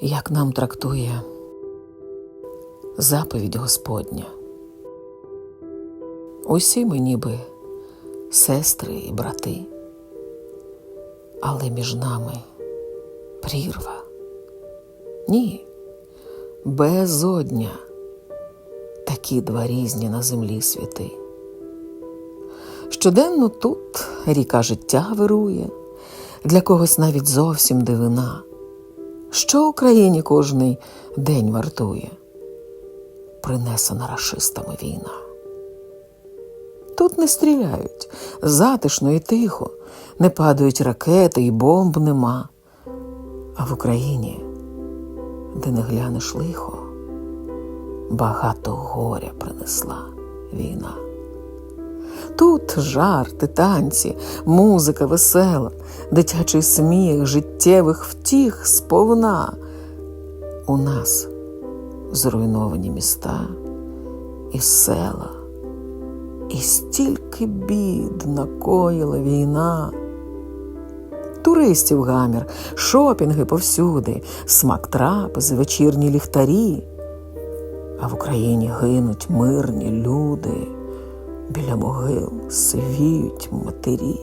як нам трактує заповідь Господня. Усі ми ніби сестри і брати, але між нами прірва. Ні, безодня, такі два різні на землі світи. Щоденно тут ріка життя вирує, для когось навіть зовсім дивина. Що Україні кожний день вартує? Принесена рашистами війна. Тут не стріляють, затишно і тихо, не падають ракети і бомб нема. А в Україні, де не глянеш лихо, багато горя принесла війна. Тут жарти, танці, музика весела, дитячий сміх, життєвих втіх сповна. У нас зруйновані міста і села, і стільки бід накоїла війна. Туристів гамір, шопінги повсюди, смак трапези, вечірні ліхтарі. А в Україні гинуть мирні люди, біля могил сивіють матері.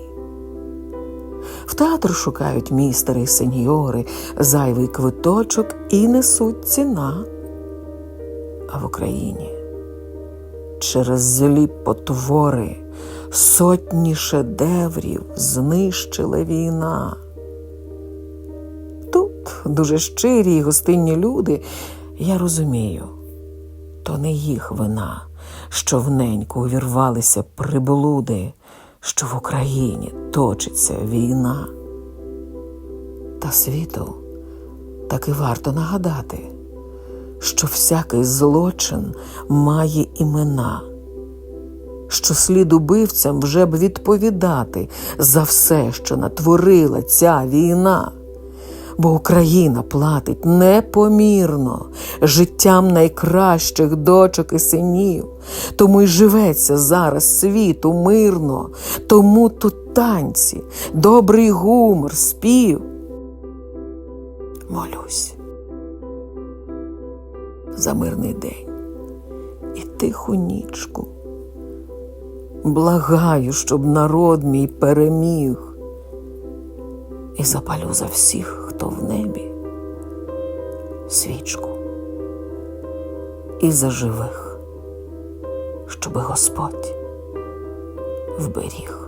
В театр шукають містери й сеньори, зайвий квиточок і несуть ціна. А в Україні через злі потвори сотні шедеврів знищила війна. Тут дуже щирі й гостинні люди, я розумію, то не їх вина, що в неньку увірвалися приблуди, що в Україні точиться війна. Та світу таки варто нагадати, що всякий злочин має імена, що слід убивцям вже б відповідати за все, що натворила ця війна. Бо Україна платить непомірно життям найкращих дочок і синів, тому й живеться зараз світу мирно, тому тут танці, добрий гумор, спів. Молюсь за мирний день і тиху нічку. Благаю, щоб народ мій переміг і запалю за всіх, хто в небі, свічку і за живих, щоби Господь вберіг.